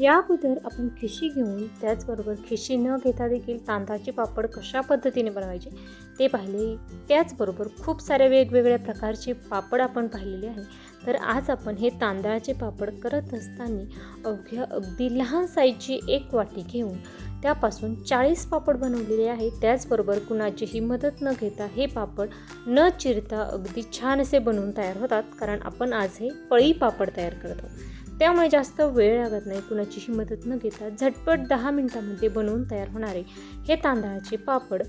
या अगोदर आपण खिशी घेऊन त्याचबरोबर खिशी न घेता देखील तांदळाचे पापड कशा पद्धतीने बनवायचे ते पाहिले. त्याचबरोबर खूप साऱ्या वेगवेगळ्या प्रकारचे पापड आपण पाहिलेले आहे. तर आज आपण हे तांदळाचे पापड करत असताना अवघ्या अगदी लहान साईजची एक वाटी घेऊन त्यापासून चाळीस पापड बनवलेले आहे. त्याचबरोबर कुणाचीही मदत न घेता हे पापड न चिरता अगदी छान असे बनवून तयार होतात. कारण आपण आज हे पळी पापड तयार करत आहोत. त्यामुळे जास्त वेळ लागत नाही. कुणाचीही मदत न घेता झटपट दहा मिनटामध्ये बनवून तयार होणारे हे तांदळाचे पापड.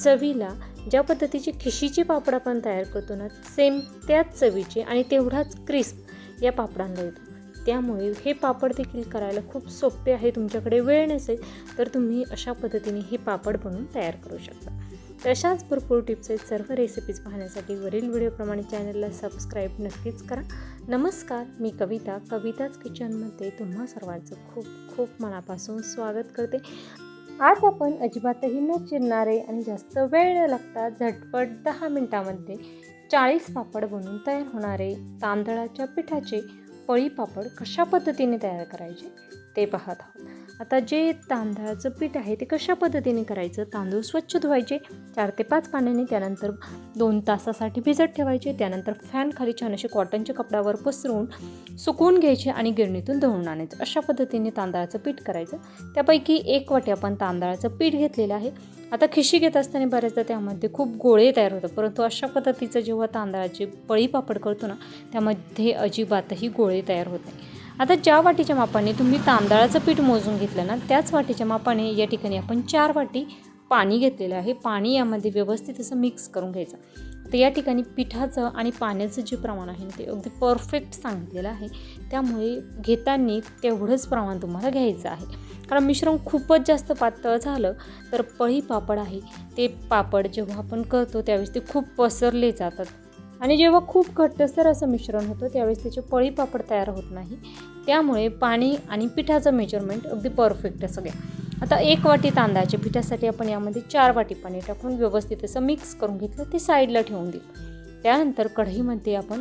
चवीला ज्या पद्धतीचे खिशीचे पापड आपण तयार करतो ना सेम त्याच चवीचे आणि तेवढाच क्रिस्प या पापडांना येतो. त्यामुळे हे पापड देखील करायला खूप सोपे आहे तुमच्याकडे वेळ नसेल तर तुम्ही अशा पद्धतीने हे पापड बनवून तयार करू शकता. तशाच भरपूर टिप्स आहेत सर्व रेसिपीज पाहण्यासाठी वरील व्हिडिओप्रमाणे चॅनलला सबस्क्राईब नक्कीच करा. नमस्कार मी कविता. कविताच किचनमध्ये तुम्हा सर्वांचं खूप खूप मनापासून स्वागत करते. आज आपण अजिबातही न चिरणारे आणि जास्त वेळ न लागता झटपट दहा मिनटामध्ये चाळीस पापड बनवून तयार होणारे तांदळाच्या पिठाचे पळी पापड कशा पद्धतीने तयार करायचे ते पाहत आहोत. आता जे तांदळाचं पीठ आहे ते कशा पद्धतीने करायचं? तांदूळ स्वच्छ धुवायचे चार ते पाच पाण्याने त्यानंतर दोन तासासाठी भिजत ठेवायचे त्यानंतर फॅन खाली छान असे कॉटनच्या कपड्यावर पसरून सुकवून घ्यायचे आणि गिरणीतून दळून आणायचं. अशा पद्धतीने तांदळाचं पीठ करायचं. त्यापैकी एक वाटी आपण तांदळाचं पीठ घेतलेलं आहे. आता खिशी घेत असताना बऱ्याचदा त्यामध्ये खूप गोळे तयार होतात परंतु अशा पद्धतीचं जेव्हा तांदळाची पळी पापड करतो ना त्यामध्ये अजिबातही गोळे तयार होत नाही. आता ज्या वाटीच्या मापाने तुम्ही तांदळाचं पीठ मोजून घेतलं ना त्याच वाटीच्या मापाने या ठिकाणी आपण चार वाटी पाणी घेतलेलं आहे. पाणी यामध्ये व्यवस्थित असं मिक्स करून घ्यायचं. तर या ठिकाणी पिठाचं आणि पाण्याचं जे प्रमाण आहे ते अगदी परफेक्ट सांगितलेलं आहे. त्यामुळे घेताना तेवढंच प्रमाण तुम्हाला घ्यायचं आहे. कारण मिश्रण खूपच जास्त पातळ झालं तर पळी पापड आहे. ते पापड जेव्हा आपण करतो त्यावेळेस ते खूप पसरले जातात. आणि जेव्हा खूप घट्टसर असं मिश्रण होतं त्यावेळेस त्याचे पळी पापड तयार होत नाही. त्यामुळे पाणी आणि पिठाचं मेजरमेंट अगदी परफेक्ट असं घ्या. आता एक वाटी तांदळाच्या पिठासाठी आपण यामध्ये चार वाटी पाणी टाकून व्यवस्थित असं मिक्स करून घेतलं ते साईडला ठेवून देऊ. त्यानंतर कढईमध्ये आपण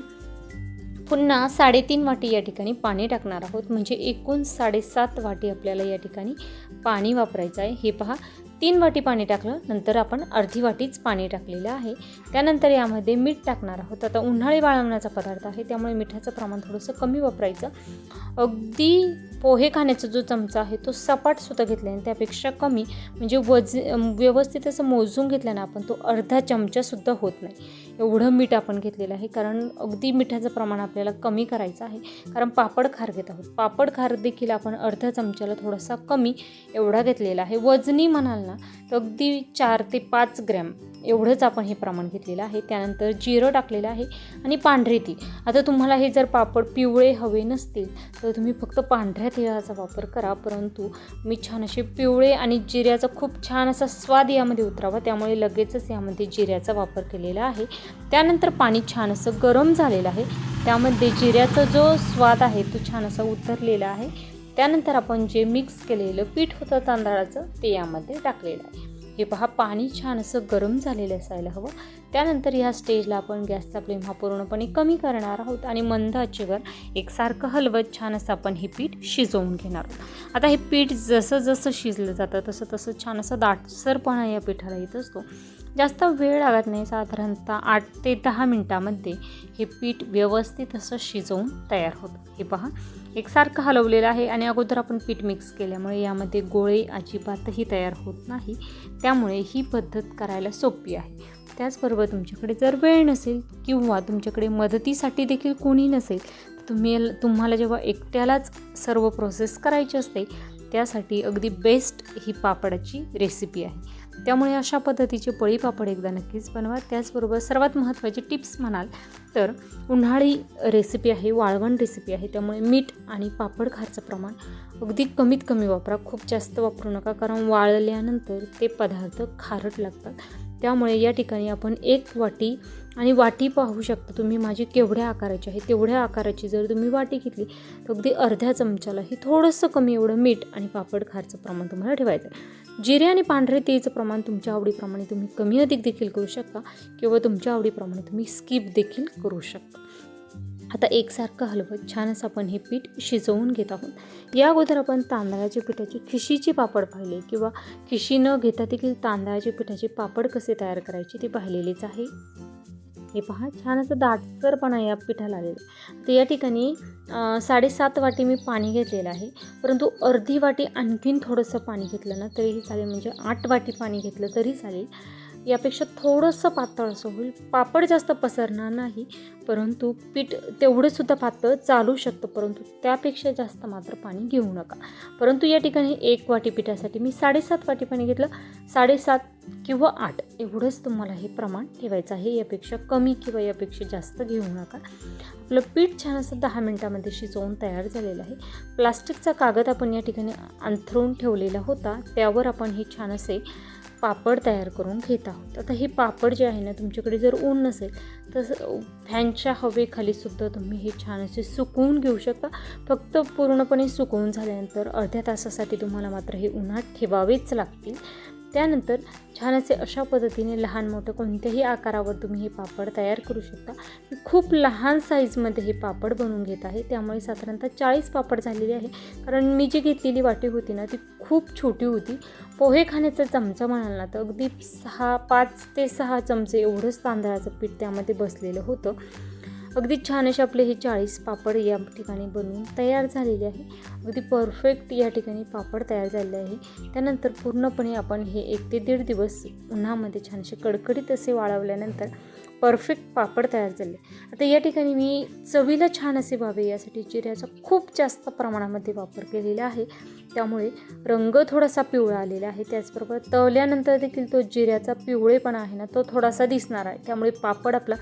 पुन्हा साडेतीन वाटी या ठिकाणी पाणी टाकणार आहोत. म्हणजे एकूण साडेसात वाटी आपल्याला या ठिकाणी पाणी वापरायचं आहे. हे पहा तीन वाटी पाणी टाकलं नंतर आपण अर्धी वाटीच पाणी टाकलेलं आहे. त्यानंतर यामध्ये मीठ टाकणार आहोत. आता उन्हाळी वाळवण्याचा पदार्थ आहे त्यामुळे मिठाचं प्रमाण थोडंसं कमी वापरायचं. अगदी पोहे खाण्याचा जो चमचा आहे तो सपाट सुद्धा घेतल्याने आणि त्यापेक्षा कमी म्हणजे वज व्यवस्थित असं मोजून घेतल्यानं आपण तो अर्धा चमचासुद्धा होत नाही. एवढं मीठ आपण घेतलेलं आहे. कारण अगदी मिठाचं प्रमाण आपल्याला कमी करायचं आहे. कारण पापड खार घेत आहोत. पापड खार देखील आपण अर्ध्या चमच्याला थोडासा कमी एवढा घेतलेला आहे. वजनी म्हणाल ना तर अगदी चार ते पाच ग्रॅम एवढंच आपण हे प्रमाण घेतलेलं आहे. त्यानंतर जिरं टाकलेलं आहे आणि पांढरे तीळ. आता तुम्हाला हे जर पापड पिवळे हवे नसतील तर तुम्ही फक्त पांढऱ्या तिळाचा वापर करा. परंतु मी छान असे पिवळे आणि जिऱ्याचा खूप छान असा स्वाद यामध्ये उतरावा. त्यामुळे लगेचच यामध्ये जिऱ्याचा वापर केलेला आहे. त्यानंतर पाणी छान असं गरम झालेलं आहे. त्यामध्ये जिऱ्याचा जो स्वाद आहे तो छान असा उतरलेला आहे. त्यानंतर आपण जे मिक्स केलेलं पीठ होतं तांदळाचं ते यामध्ये टाकलेलं आहे. हे पहा पाणी छान असं गरम झालेलं असायला हवं. त्यानंतर ह्या स्टेजला आपण गॅसचा फ्लेम हा पूर्णपणे कमी करणार आहोत आणि मंद आचेवर एकसारखं हलवत छान असं आपण हे पीठ शिजवून घेणार आहोत. आता हे पीठ जसं जसं शिजलं जातं तसं तसं छान असं दाटसरपणा या पिठाला येत असतो. जास्त वेळ लागत नाही साधारणतः आठ ते दहा मिनटामध्ये हे पीठ व्यवस्थित असं शिजवून तयार होतं. हे पहा एकसारखं हलवलेलं आहे आणि अगोदर आपण पीठ मिक्स केल्यामुळे यामध्ये गोळे अजिबातही तयार होत नाही. त्यामुळे ही पद्धत करायला सोपी आहे. त्याचबरोबर तुमच्याकडे जर वेळ नसेल किंवा तुमच्याकडे मदतीसाठी देखील कोणी नसेल तर तुम्ही तुम्हाला जेव्हा एकट्यालाच सर्व प्रोसेस करायची असते त्यासाठी अगदी बेस्ट ही पापडाची रेसिपी आहे. त्यामुळे अशा पद्धतीचे पळी पापड एकदा नक्कीच बनवा. त्याचबरोबर सर्वात महत्त्वाची टिप्स म्हणाल तर उन्हाळी रेसिपी आहे वाळवण रेसिपी आहे. त्यामुळे मीठ आणि पापड खारचं प्रमाण अगदी कमीत कमी वापरा. खूप जास्त वापरू नका कारण वाळल्यानंतर ते पदार्थ खारट लागतात. त्यामुळे या ठिकाणी आपण एक वाटी आणि वाटी पाहू शकता तुम्ही माझी केवढ्या आकाराची आहे तेवढ्या आकाराची जर तुम्ही वाटी घेतली तर अगदी अर्ध्या चमच्यालाही थोडंसं कमी एवढं मीठ आणि पापड खारचं प्रमाण तुम्हाला ठेवायचं आहे. जिरे आणि पांढरे तेचं प्रमाण तुमच्या आवडीप्रमाणे तुम्ही कमी अधिक देखील करू शकता किंवा तुमच्या आवडीप्रमाणे तुम्ही स्किप देखील करू शकता. आता एकसारखं हलवत छानच आपण हे पीठ शिजवून घेत आहोत. या अगोदर आपण तांदळाच्या पिठाची खिशीची पापड पाहिले किंवा खिशी न घेता देखील तांदळाच्या पिठाचे पापड कसे तयार करायचे ते पाहिलेलेच आहे. हे पहा छान असं दाटसरपणा या पिठाला आलेलं. आहे. तर या ठिकाणी साडेसात वाटी मी पाणी घेतलेलं आहे. परंतु अर्धी वाटी आणखीन थोडंसं पाणी घेतलं ना तरीही चालेल. म्हणजे आठ वाटी पाणी घेतलं तरी चालेल. यापेक्षा थोडंसं पातळ असं होईल. पापड जास्त पसरणार नाही परंतु पीठ तेवढंसुद्धा पातळ चालू शकतं परंतु त्यापेक्षा जास्त मात्र पाणी घेऊ नका. परंतु या ठिकाणी एक वाटी पिठासाठी मी साडेसात वाटी पाणी घेतलं. साडेसात किंवा आठ एवढंच तुम्हाला हे प्रमाण ठेवायचं आहे. यापेक्षा कमी किंवा यापेक्षा जास्त घेऊ नका. आपलं पीठ छान असं दहा मिनटामध्ये शिजवून तयार झालेलं आहे. प्लास्टिकचा कागद आपण या ठिकाणी अंथरून ठेवलेला होता. त्यावर आपण हे छान असे पापड तयार करून घेत आहोत. आता हे पापड जे आहे ना तुमच्याकडे जर ऊन नसेल तर फॅनच्या हवेखाली सुद्धा तुम्ही हे छान असे सुकवून घेऊ शकता. फक्त पूर्णपणे सुकवून झाल्यानंतर अर्ध्या तासासाठी तुम्हाला मात्र हे उन्हात ठेवावेच लागतील. त्यानंतर छान असे अशा पद्धतीने लहान मोठं कोणत्याही आकारावर तुम्ही हे पापड तयार करू शकता. मी खूप लहान साईजमध्ये हे पापड बनवून घेत आहे. त्यामुळे साधारणतः चाळीस पापड झालेले आहे. कारण मी जी घेतलेली वाटी होती ना ती खूप छोटी होती. पोहे खाण्याचा चमचा म्हणाल ना तर अगदी सहा पाच ते सहा चमचे एवढंच तांदळाचं पीठ त्यामध्ये बसलेलं होतं. अगदी छान असे आपले हे चाळीस पापड या ठिकाणी बनवून तयार झालेले आहे. अगदी परफेक्ट या ठिकाणी पापड तयार झालेले आहे. त्यानंतर पूर्णपणे आपण हे एक ते दीड दिवस उन्हामध्ये छानसे कडकडीत असे वाळवल्यानंतर परफेक्ट पापड तयार झाले. आता या ठिकाणी मी चवीला छान असे व्हावे यासाठी जिऱ्याचा खूप जास्त प्रमाणामध्ये वापर केलेला आहे. त्यामुळे रंग थोडासा पिवळा आलेला आहे. त्याचबरोबर तळल्यानंतर देखील तो जिऱ्याचा पिवळेपणा आहे ना तो थोडासा दिसणार आहे. त्यामुळे पापड आपला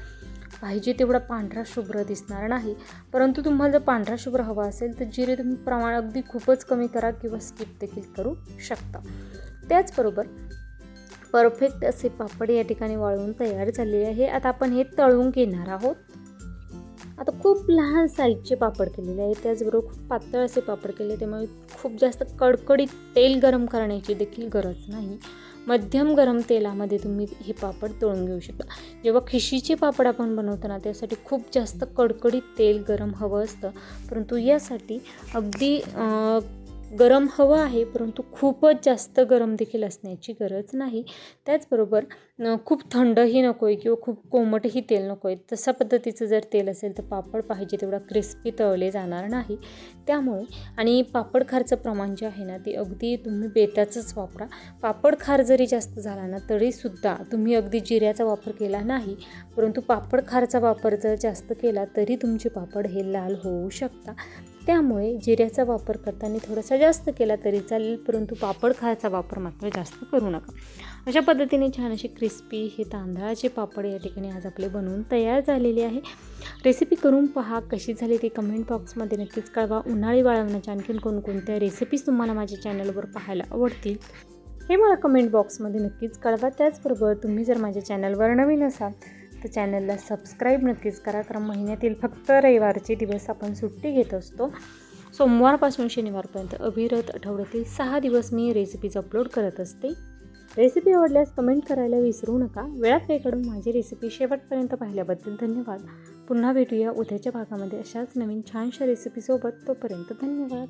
पाहिजे तेवढा पांढरा शुभ्र दिसणार नाही. परंतु तुम्हाला जर पांढरा शुभ्र हवा असेल तर जिरे तुम्ही प्रमाण अगदी खूपच कमी करा किंवा स्किप देखील करू शकता. त्याचबरोबर परफेक्ट असे पापड या ठिकाणी वाळवून तयार झालेले आहे. आता आपण हे तळून घेणार आहोत. आता खूप लहान साईजचे पापड केलेले आहे त्याचबरोबर खूप पातळ असे पापड केले त्यामुळे खूप जास्त कडकडीत तेल गरम करण्याची देखील गरज नाही. मध्यम गरम तेलामध्ये तुम्ही हे पापड तळून घेऊ शकता. जेव्हा खिशीचे पापड आपण बनवतो ना त्यासाठी खूप जास्त कडकडीत तेल गरम हवं असतं. परंतु यासाठी अगदी गरम हवं आहे परंतु खूपच जास्त गरम देखील असण्याची गरज नाही. त्याचबरोबर खूप थंडही नको आहे किंवा खूप कोमटही तेल नको आहे तशा पद्धतीचं जर तेल असेल तर पापड पाहिजे तेवढा क्रिस्पी तळले जाणार नाही. त्यामुळे आणि पापड खारचं प्रमाण जे आहे ना ते अगदी तुम्ही बेताचंच वापरा. पापड खार जरी जास्त झाला ना तरीसुद्धा तुम्ही अगदी जिऱ्याचा वापर केला नाही परंतु पापड खारचा वापर जर जास्त केला तरी तुमचे पापड हे लाल होऊ शकता. त्यामुळे जिऱ्याचा वापर करताना थोडासा जास्त केला तरी चालेल परंतु पापड खायचा वापर मात्र जास्त करू नका. अशा पद्धतीने छान असे क्रिस्पी हे तांदळाचे पापड या ठिकाणी आज आपले बनवून तयार झालेले आहे. रेसिपी करून पहा कशी झाली ती कमेंट बॉक्समध्ये नक्कीच कळवा. उन्हाळी वाळवण्याच्या आणखीन कोणकोणत्या रेसिपीज तुम्हाला माझ्या चॅनलवर पाहायला आवडतील हे मला कमेंट बॉक्समध्ये नक्कीच कळवा. त्याचबरोबर तुम्ही जर माझ्या चॅनलवर नवीन असाल तर चॅनलला सबस्क्राईब नक्कीच करा कारण महिन्यातील फक्त रविवारचे दिवस आपण सुट्टी घेत असतो. सोमवारपासून शनिवारपर्यंत अभिरत आठवड्यातील सहा दिवस मी रेसिपीज अपलोड करत असते. रेसिपी आवडल्यास कमेंट करायला विसरू नका. वेळात वेळकडून माझी रेसिपी शेवटपर्यंत पाहिल्याबद्दल धन्यवाद. पुन्हा भेटूया उद्याच्या भागामध्ये अशाच नवीन छानशा रेसिपीसोबत तोपर्यंत धन्यवाद.